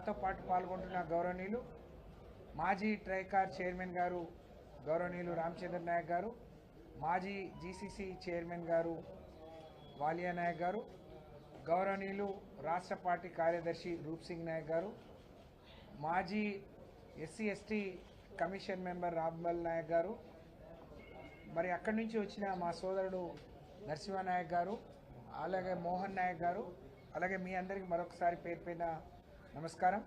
నాతో పాటు పాల్గొంటున్న గౌరవనీయులు మాజీ ట్రైకార్ చైర్మన్ గారు గౌరవనీయులు రామచంద్ర నాయక్ గారు మాజీ జీసీసీ చైర్మన్ గారు వాలియా నాయక్ గారు గౌరవనీయులు రాష్ట్ర పార్టీ కార్యదర్శి రూప్ సింగ్ నాయక్ గారు మాజీ SC ST commission member Rambal Nayak గారు మరి అక్కడి నుంచి వచ్చిన మా సోదరుడు నరసింహ నాయక్ గారు అలాగే మోహన్ నాయక్ గారు అలాగే మీ అందరికి మరొకసారి పేరు పైన నమస్కారం.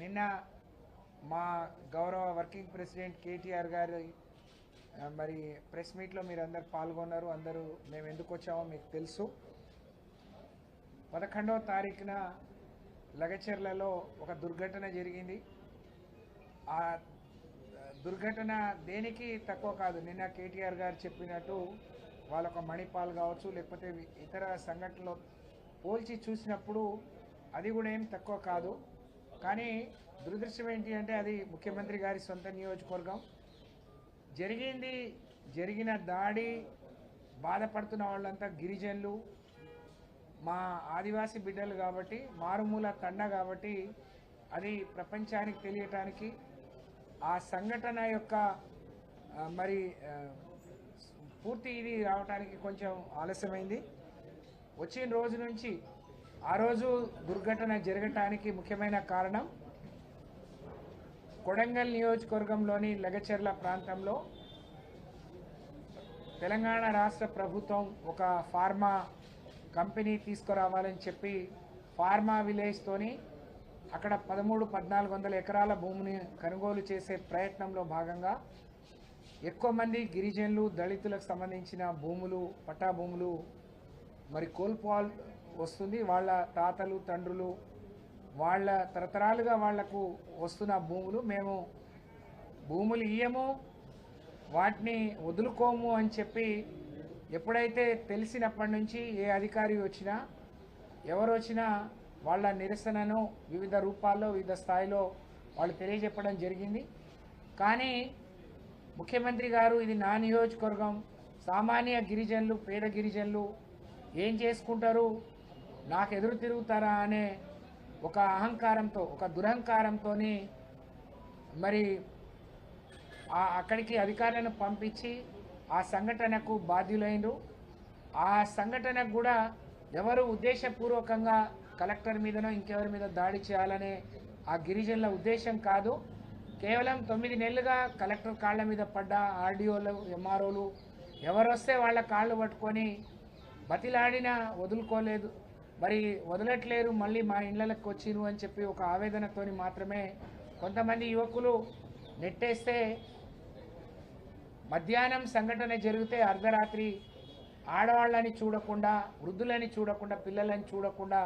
నిన్న మా గౌరవ వర్కింగ్ ప్రెసిడెంట్ కేటీఆర్ గారి మరి ప్రెస్ మీట్లో మీరు అందరు పాల్గొన్నారు. అందరూ మేము ఎందుకు వచ్చామో మీకు తెలుసు. పదకొండవ తారీఖున లగచెర్లలో ఒక దుర్ఘటన జరిగింది. ఆ దుర్ఘటన దేనికి తక్కువ కాదు నిన్న కేటీఆర్ గారు చెప్పినట్టు వాళ్ళొక మణిపాల్ కావచ్చు లేకపోతే ఇతర సంఘటనలో పోల్చి చూసినప్పుడు అది కూడా ఏం తక్కువ కాదు. కానీ దురదృష్టం ఏంటి అంటే అది ముఖ్యమంత్రి గారి సొంత నియోజకవర్గం. జరిగింది జరిగిన దాడి బాధపడుతున్న వాళ్ళంతా గిరిజనులు మా ఆదివాసీ బిడ్డలు కాబట్టి మారుమూల తండ కాబట్టి అది ప్రపంచానికి తెలియటానికి ఆ సంఘటన యొక్క మరి పూర్తి ఇది రావడానికి కొంచెం ఆలస్యమైంది. వచ్చిన రోజు నుంచి ఆ రోజు దుర్ఘటన జరగటానికి ముఖ్యమైన కారణం కొడంగల్ నియోజకవర్గంలోని లగచెర్ల ప్రాంతంలో తెలంగాణ రాష్ట్ర ప్రభుత్వం ఒక ఫార్మా కంపెనీ తీసుకురావాలని చెప్పి ఫార్మా విలేజ్తోని అక్కడ పదమూడు పద్నాలుగు వందల ఎకరాల భూమిని కొనుగోలు చేసే ప్రయత్నంలో భాగంగా ఎక్కువ మంది గిరిజనులు దళితులకు సంబంధించిన భూములు పట్టా భూములు మరి కోల్పోవాల్ వస్తుంది. వాళ్ళ తాతలు తండ్రులు వాళ్ళ తరతరాలుగా వాళ్ళకు వస్తున్న భూములు మేము భూములు ఇయ్యము వాటిని వదులుకోము అని చెప్పి ఎప్పుడైతే తెలిసినప్పటి నుంచి ఏ అధికారి వచ్చినా ఎవరు వచ్చినా వాళ్ళ నిరసనను వివిధ రూపాల్లో వివిధ స్థాయిలో వాళ్ళు తెలియజెప్పడం జరిగింది. కానీ ముఖ్యమంత్రి గారు ఇది నా నియోజకవర్గం సామాన్య గిరిజనులు పేద గిరిజనులు ఏం చేసుకుంటారు? నాకు ఎదురు తిరుగుతారా అనే ఒక అహంకారంతో ఒక దురహంకారంతో మరి ఆ- అక్కడికి అధికారులను పంపించి ఆ సంఘటనకు బాధ్యులైనరు ఆ సంఘటనకు కూడా ఎవరు ఉద్దేశపూర్వకంగా కలెక్టర్ మీదనో ఇంకెవరి మీద దాడి చేయాలనే ఆ గిరిజనుల ఉద్దేశం కాదు. కేవలం తొమ్మిది నెలలుగా కలెక్టర్ కాళ్ళ మీద పడ్డ ఆర్డీఓలు ఎంఆర్ఓలు ఎవరొస్తే వాళ్ళ కాళ్ళు పట్టుకొని బతిలాడినా వదులుకోలేదు. మరి వదలట్లేరు మళ్ళీ మా ఇళ్ళకి వచ్చిరు అని చెప్పి ఒక ఆవేదనతోని మాత్రమే కొంతమంది యువకులు నెట్టేస్తే మధ్యాహ్నం సంఘటన జరిగితే అర్ధరాత్రి ఆడవాళ్ళని చూడకుండా వృద్ధులని చూడకుండా పిల్లలని చూడకుండా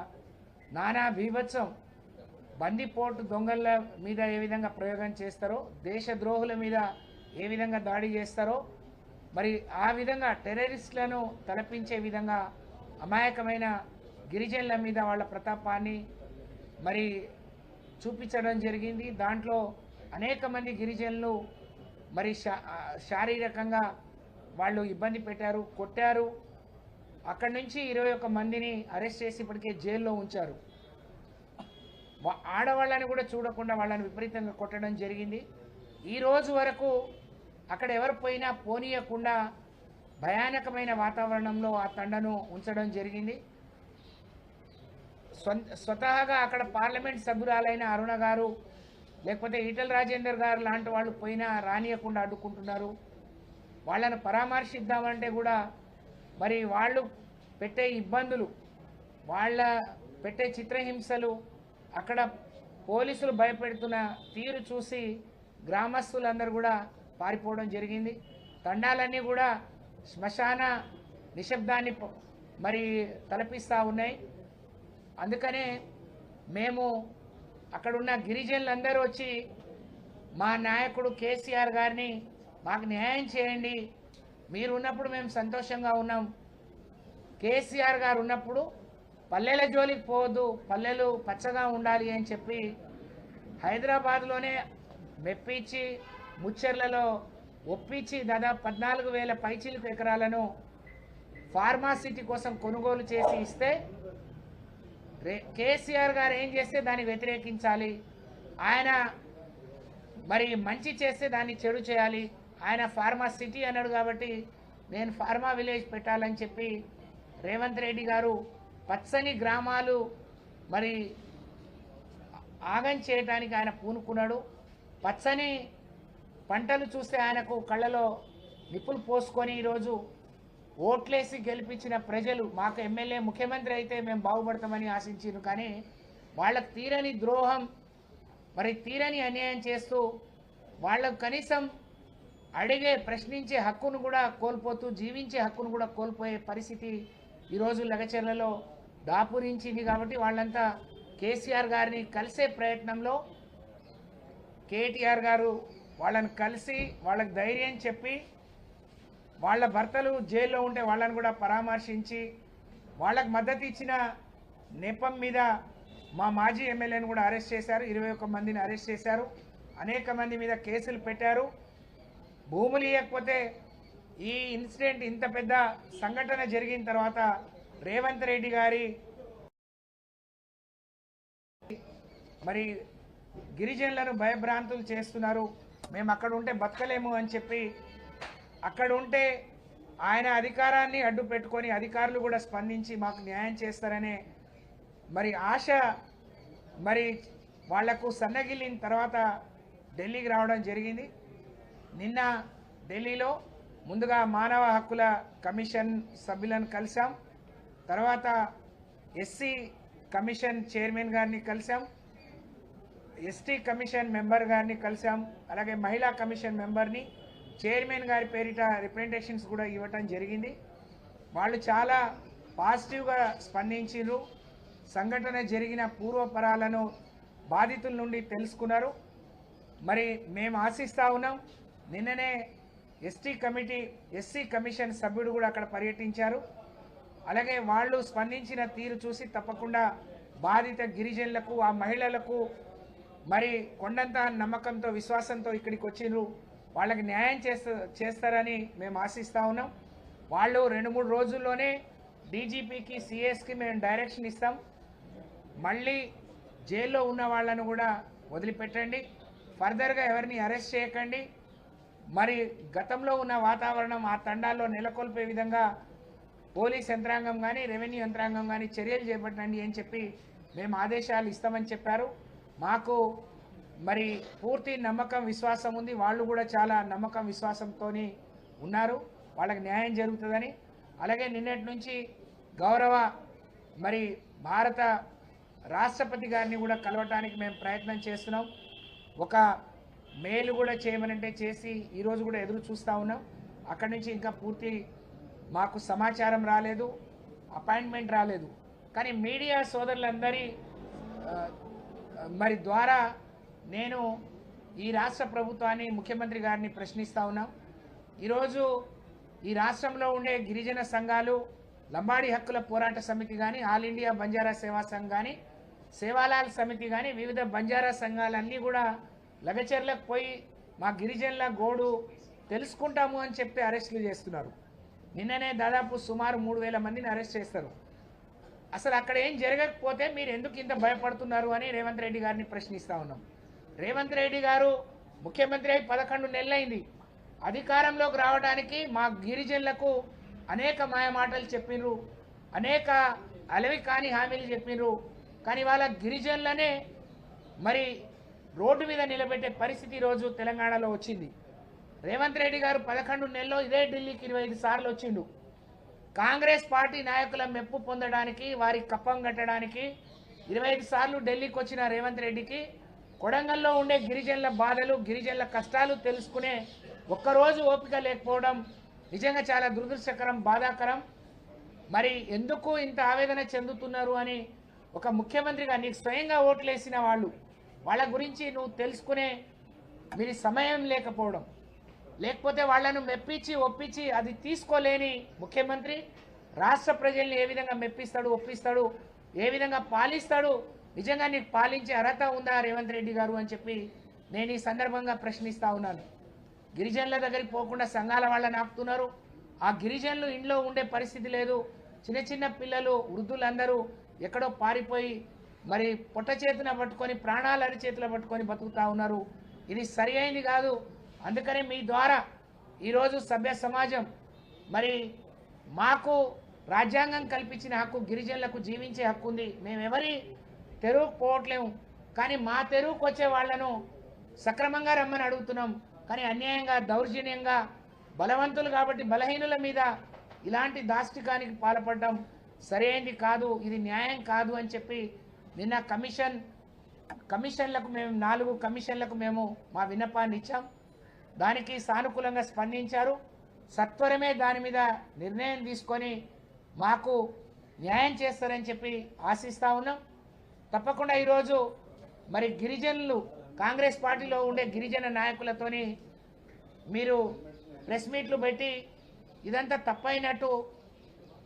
నానా బీభత్సం బందిపోటు దొంగల మీద ఏ విధంగా ప్రయోగం చేస్తారో దేశద్రోహుల మీద ఏ విధంగా దాడి చేస్తారో మరి ఆ విధంగా టెర్రరిస్టులను తలపించే విధంగా అమాయకమైన గిరిజనుల మీద వాళ్ళ ప్రతాపాన్ని మరి చూపించడం జరిగింది. దాంట్లో అనేక మంది గిరిజనులు మరి శా- శారీరకంగా వాళ్ళు ఇబ్బంది పెట్టారు కొట్టారు. అక్కడి నుంచి ఇరవై ఒక్క మందిని అరెస్ట్ చేసి ఇప్పటికే జైల్లో ఉంచారు. ఆడవాళ్ళని కూడా చూడకుండా వాళ్ళని విపరీతంగా కొట్టడం జరిగింది. ఈ రోజు వరకు అక్కడ ఎవరు పోయినా పోనీయకుండా భయానకమైన వాతావరణంలో ఆ తండను ఉంచడం జరిగింది. స్వతహాగా అక్కడ పార్లమెంట్ సభ్యురాలైన అరుణ గారు లేకపోతే ఈటల రాజేందర్ గారు లాంటి వాళ్ళు పోయినా రానియకుండా అడ్డుకుంటున్నారు. వాళ్ళను పరామర్శిద్దామంటే కూడా మరి వాళ్ళు పెట్టే ఇబ్బందులు వాళ్ళ పెట్టే చిత్రహింసలు అక్కడ పోలీసులు భయపెడుతున్న తీరు చూసి గ్రామస్తులందరూ కూడా పారిపోవడం జరిగింది. తండాలన్నీ కూడా శ్మశాన నిశ్శబ్దాన్ని మరి తలపిస్తూ ఉన్నాయి. అందుకనే మేము అక్కడున్న గిరిజనులందరూ వచ్చి మా నాయకుడు కేసీఆర్ గారిని మాకు న్యాయం చేయండి. మీరు ఉన్నప్పుడు మేము సంతోషంగా ఉన్నాం. కేసీఆర్ గారు ఉన్నప్పుడు పల్లెల జోలికి పోవద్దు పల్లెలు పచ్చగా ఉండాలి అని చెప్పి హైదరాబాద్లోనే మెప్పించి ముచ్చెర్లలో ఒప్పించి దాదాపు పద్నాలుగు వేల పైచిలకు ఎకరాలను ఫార్మాసిటీ కోసం కొనుగోలు చేసి ఇస్తే రే కేసీఆర్ గారు ఏం చేస్తే దాన్ని వ్యతిరేకించాలి? ఆయన మరి మంచి చేస్తే దాన్ని చెడు చేయాలి. ఆయన ఫార్మా సిటీ అన్నాడు కాబట్టి నేను ఫార్మా విలేజ్ పెట్టాలని చెప్పి రేవంత్ రెడ్డి గారు పచ్చని గ్రామాలు మరి ఆగం చేయటానికి ఆయన పూనుకున్నాడు. పచ్చని పంటలు చూస్తే ఆయనకు కళ్ళలో నిప్పులు పోసుకొని ఈరోజు ఓట్లేసి గెలిపించిన ప్రజలు మాకు ఎమ్మెల్యే ముఖ్యమంత్రి అయితే మేము బాగుపడతామని ఆశించారు కానీ వాళ్ళకు తీరని ద్రోహం మరి తీరని అన్యాయం చేస్తూ వాళ్ళకు కనీసం అడిగే ప్రశ్నించే హక్కును కూడా కోల్పోతూ జీవించే హక్కును కూడా కోల్పోయే పరిస్థితి ఈరోజు లగచర్లలో దాపురించింది కాబట్టి వాళ్ళంతా కేసీఆర్ గారిని కలిసే ప్రయత్నంలో కేటీఆర్ గారు వాళ్ళని కలిసి వాళ్ళకి ధైర్యం చెప్పి వాళ్ళ భర్తలు జైల్లో ఉంటే వాళ్ళని కూడా పరామర్శించి వాళ్ళకు మద్దతు ఇచ్చిన నెపం మీద మా మాజీ ఎమ్మెల్యేని కూడా అరెస్ట్ చేశారు. ఇరవై ఒక్క మందిని అరెస్ట్ చేశారు. అనేక మంది మీద కేసులు పెట్టారు. భూములు ఇవ్వకపోతే ఈ ఇన్సిడెంట్ ఇంత పెద్ద సంఘటన జరిగిన తర్వాత రేవంత్ రెడ్డి గారి మరి గిరిజనులను భయభ్రాంతులు చేస్తున్నారు. మేము అక్కడ ఉంటే బతకలేము అని చెప్పి అక్కడ ఉంటే ఆయన అధికారాన్ని అడ్డు పెట్టుకొని అధికారులు కూడా స్పందించి మాకు న్యాయం చేస్తారనే మరి ఆశ మరి వాళ్ళకు సన్నగిల్లిన తర్వాత ఢిల్లీకి రావడం జరిగింది. నిన్న ఢిల్లీలో ముందుగా మానవ హక్కుల కమిషన్ సభ్యులను కలిసాం తర్వాత ఎస్సీ కమిషన్ చైర్మన్ గారిని కలిసాం ఎస్టీ కమిషన్ మెంబర్ గారిని కలిసాం అలాగే మహిళా కమిషన్ మెంబర్ని చైర్మన్ గారి పేరిట రిప్రజెంటేషన్స్ కూడా ఇవ్వటం జరిగింది. వాళ్ళు చాలా పాజిటివ్గా స్పందించారు సంఘటన జరిగిన పూర్వపరాలను బాధితుల నుండి తెలుసుకున్నారు. మరి మేము ఆశిస్తూ ఉన్నాం. నిన్ననే ఎస్టీ కమిటీ ఎస్సీ కమిషన్ సభ్యుడు కూడా అక్కడ పర్యటించారు. అలాగే వాళ్ళు స్పందించిన తీరు చూసి తప్పకుండా బాధిత గిరిజనులకు ఆ మహిళలకు మరి కొండంత నమ్మకంతో విశ్వాసంతో ఇక్కడికి వచ్చిండ్రు. వాళ్ళకి న్యాయం చేస్తా చేస్తారని మేము ఆశిస్తూ ఉన్నాం. వాళ్ళు రెండు మూడు రోజుల్లోనే డీజీపీకి సిఎస్కి మేము డైరెక్షన్ ఇస్తాం. మళ్ళీ జైల్లో ఉన్న వాళ్ళను కూడా వదిలిపెట్టండి. ఫర్దర్గా ఎవరిని అరెస్ట్ చేయకండి. మరి గతంలో ఉన్న వాతావరణం ఆ తండాల్లో నెలకొల్పే విధంగా పోలీస్ యంత్రాంగం కానీ రెవెన్యూ యంత్రాంగం కానీ చర్యలు చేపట్టండి అని చెప్పి మేము ఆదేశాలు ఇస్తామని చెప్పారు. మాకు మరి పూర్తి నమ్మకం విశ్వాసం ఉంది. వాళ్ళు కూడా చాలా నమ్మకం విశ్వాసంతో ఉన్నారు. వాళ్ళకి న్యాయం జరుగుతుందని. అలాగే నిన్నటి నుంచి గౌరవ మరి భారత రాష్ట్రపతి గారిని కూడా కలవటానికి మేము ప్రయత్నం చేస్తున్నాం. ఒక మేలు కూడా చేయమనంటే చేసి ఈరోజు కూడా ఎదురు చూస్తూ ఉన్నాం. అక్కడి నుంచి ఇంకా పూర్తి మాకు సమాచారం రాలేదు అపాయింట్మెంట్ రాలేదు. కానీ మీడియా సోదరులందరి మరి ద్వారా నేను ఈ రాష్ట్ర ప్రభుత్వాన్ని ముఖ్యమంత్రి గారిని ప్రశ్నిస్తూ ఉన్నాం. ఈరోజు ఈ రాష్ట్రంలో ఉండే గిరిజన సంఘాలు లంబాడి హక్కుల పోరాట సమితి కానీ ఆల్ ఇండియా బంజారా సేవా సంఘ్ కానీ సేవాలాల్ సమితి కానీ వివిధ బంజారా సంఘాలన్నీ కూడా లగచర్లకు పోయి మా గిరిజనుల గోడు తెలుసుకుంటాము అని చెప్పి అరెస్టులు చేస్తున్నారు. నిన్ననే దాదాపు సుమారు మూడు వేల మందిని అరెస్ట్ చేస్తారు. అసలు అక్కడ ఏం జరగకపోతే మీరు ఎందుకు ఇంత భయపడుతున్నారు అని రేవంత్ రెడ్డి గారిని ప్రశ్నిస్తా ఉన్నాం. రేవంత్ రెడ్డి గారు ముఖ్యమంత్రి అయి పదకొండు నెలలైంది. అధికారంలోకి రావడానికి మా గిరిజనులకు అనేక మాయమాటలు చెప్పిండ్రు అనేక అలవి కాని హామీలు చెప్పిండ్రు కానీ వాళ్ళ గిరిజనులనే మరి రోడ్డు మీద నిలబెట్టే పరిస్థితి ఈరోజు తెలంగాణలో వచ్చింది. రేవంత్ రెడ్డి గారు పదకొండు నెలల్లో ఇదే ఢిల్లీకి ఇరవై ఐదు సార్లు వచ్చిండు. కాంగ్రెస్ పార్టీ నాయకుల మెప్పు పొందడానికి వారి కప్పం కట్టడానికి ఇరవై ఐదు సార్లు ఢిల్లీకి వచ్చిన రేవంత్ రెడ్డికి కొడంగల్లో ఉండే గిరిజనుల బాధలు గిరిజనుల కష్టాలు తెలుసుకునే ఒక్కరోజు ఓపిక లేకపోవడం నిజంగా చాలా దురదృష్టకరం బాధాకరం. మరి ఎందుకు ఇంత ఆవేదన చెందుతున్నారు అని ఒక ముఖ్యమంత్రిగా నీకు స్వయంగా ఓట్లేసిన వాళ్ళు వాళ్ళ గురించి నువ్వు తెలుసుకునే మీరు సమయం లేకపోవడం లేకపోతే వాళ్ళను మెప్పించి ఒప్పించి అది తీసుకోలేని ముఖ్యమంత్రి రాష్ట్ర ప్రజల్ని ఏ విధంగా మెప్పిస్తాడు ఒప్పిస్తాడు ఏ విధంగా పాలిస్తాడు నిజంగా నీకు పాలించే అర్హత ఉందా రేవంత్ రెడ్డి గారు అని చెప్పి నేను ఈ సందర్భంగా ప్రశ్నిస్తా ఉన్నాను. గిరిజనుల దగ్గరికి పోకుండా సంఘాల వాళ్ళని ఆపుతున్నారు. ఆ గిరిజనులు ఇంట్లో ఉండే పరిస్థితి లేదు. చిన్న చిన్న పిల్లలు వృద్ధులందరూ ఎక్కడో పారిపోయి మరి పొట్ట చేతిన పట్టుకొని ప్రాణాలు అరి పట్టుకొని బతుకుతా ఉన్నారు. ఇది సరి అయింది కాదు. అందుకనే మీ ద్వారా ఈరోజు సభ్య సమాజం మరి మాకు రాజ్యాంగం కల్పించిన హక్కు గిరిజనులకు జీవించే హక్కు ఉంది. మేము ఎవరి తెరువుకు పోవట్లేము. కానీ మా తెరువుకు వచ్చే వాళ్ళను సక్రమంగా రమ్మని అడుగుతున్నాం. కానీ అన్యాయంగా దౌర్జన్యంగా బలవంతులు కాబట్టి బలహీనుల మీద ఇలాంటి దాష్టికానికి పాల్పడడం సరైనది కాదు ఇది న్యాయం కాదు అని చెప్పి నిన్న కమిషన్ కమిషన్లకు మేము నాలుగు కమిషన్లకు మేము మా విన్నపాన్ని ఇచ్చాం. దానికి సానుకూలంగా స్పందించారు. సత్వరమే దాని మీద నిర్ణయం తీసుకొని మాకు న్యాయం చేస్తారని చెప్పి ఆశిస్తా ఉన్నాం. తప్పకుండా ఈరోజు మరి గిరిజనులు కాంగ్రెస్ పార్టీలో ఉండే గిరిజన నాయకులతోని మీరు ప్రెస్ మీట్లు పెట్టి ఇదంతా తప్పైనట్టు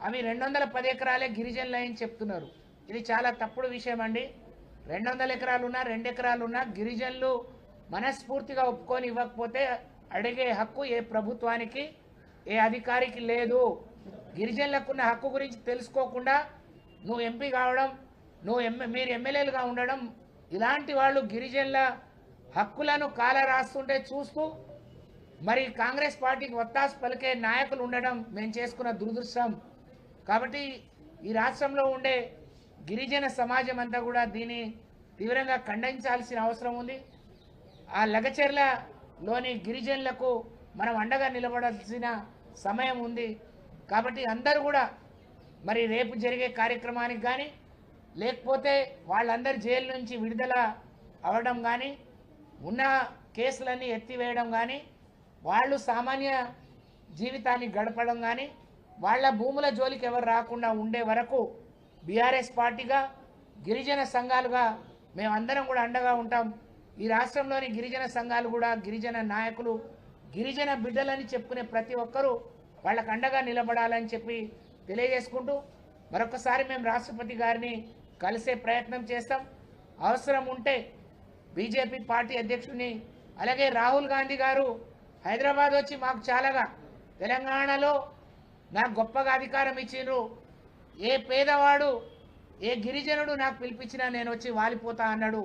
అవి రెండు వందల పది ఎకరాలే గిరిజనులు అని చెప్తున్నారు. ఇది చాలా తప్పుడు విషయం అండి రెండు వందల ఎకరాలు ఉన్నా రెండు ఎకరాలు ఉన్నా గిరిజనులు మనస్ఫూర్తిగా ఒప్పుకొని ఇవ్వకపోతే అడిగే హక్కు ఏ ప్రభుత్వానికి ఏ అధికారికి లేదు. గిరిజనులకు ఉన్న హక్కు గురించి తెలుసుకోకుండా నువ్వు ఎంపీ కావడం నువ్వు ఎమ్మె మీరు ఎమ్మెల్యేలుగా ఉండడం ఇలాంటి వాళ్ళు గిరిజనుల హక్కులను కాల రాస్తుంటే చూస్తూ మరి కాంగ్రెస్ పార్టీకి వత్తాసు పలికే నాయకులు ఉండడం మేము చేసుకున్న దురదృష్టం. కాబట్టి ఈ రాష్ట్రంలో ఉండే గిరిజన సమాజం అంతా కూడా దీన్ని తీవ్రంగా ఖండించాల్సిన అవసరం ఉంది. ఆ లగచెర్లలోని గిరిజనులకు మనం అండగా నిలబడాల్సిన సమయం ఉంది. కాబట్టి అందరూ కూడా మరి రేపు జరిగే కార్యక్రమానికి కానీ లేకపోతే వాళ్ళందరి జైలు నుంచి విడుదల అవడం కానీ ఉన్న కేసులన్నీ ఎత్తివేయడం కానీ వాళ్ళు సామాన్య జీవితాన్ని గడపడం కానీ వాళ్ళ భూముల జోలికి ఎవరు రాకుండా ఉండే వరకు బీఆర్ఎస్ పార్టీగా గిరిజన సంఘాలుగా మేమందరం కూడా అండగా ఉంటాం. ఈ రాష్ట్రంలోని గిరిజన సంఘాలు కూడా గిరిజన నాయకులు గిరిజన బిడ్డలని చెప్పుకునే ప్రతి ఒక్కరూ వాళ్ళకు అండగా నిలబడాలని చెప్పి తెలియజేసుకుంటూ మరొకసారి మేము రాష్ట్రపతి గారిని కలిసే ప్రయత్నం చేస్తాం. అవసరం ఉంటే బీజేపీ పార్టీ అధ్యక్షుడిని అలాగే రాహుల్ గాంధీ గారు హైదరాబాద్ వచ్చి మాకు చాలాగా. తెలంగాణలో నాకు గొప్పగా అధికారం ఇచ్చిండ్రు. ఏ పేదవాడు ఏ గిరిజనుడు నాకు పిలిపించినా నేను వచ్చి వాలిపోతా అన్నాడు.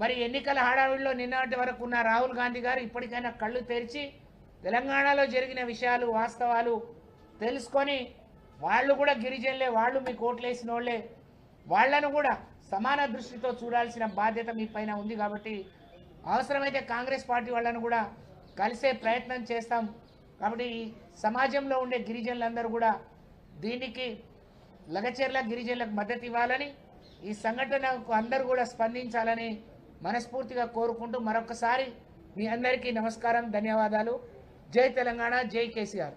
మరి ఎన్నికల హడావిడిలో నిన్నటి వరకు ఉన్న రాహుల్ గాంధీ గారు ఇప్పటికైనా కళ్ళు తెరిచి తెలంగాణలో జరిగిన విషయాలు వాస్తవాలు తెలుసుకొని వాళ్ళు కూడా గిరిజనులే వాళ్ళు మీకు ఓట్లేసిన వాళ్ళే వాళ్ళను కూడా సమాన దృష్టితో చూడాల్సిన బాధ్యత మీ పైన ఉంది కాబట్టి అవసరమైతే కాంగ్రెస్ పార్టీ వాళ్ళను కూడా కలిసే ప్రయత్నం చేస్తాం. కాబట్టి సమాజంలో ఉండే గిరిజనులందరూ కూడా దీనికి లగచేర్ల గిరిజనులకు మద్దతు ఇవ్వాలని ఈ సంఘటనకు అందరూ కూడా స్పందించాలని మనస్ఫూర్తిగా కోరుకుంటూ మరొకసారి మీ అందరికీ నమస్కారం ధన్యవాదాలు. జై తెలంగాణ జై కేసీఆర్.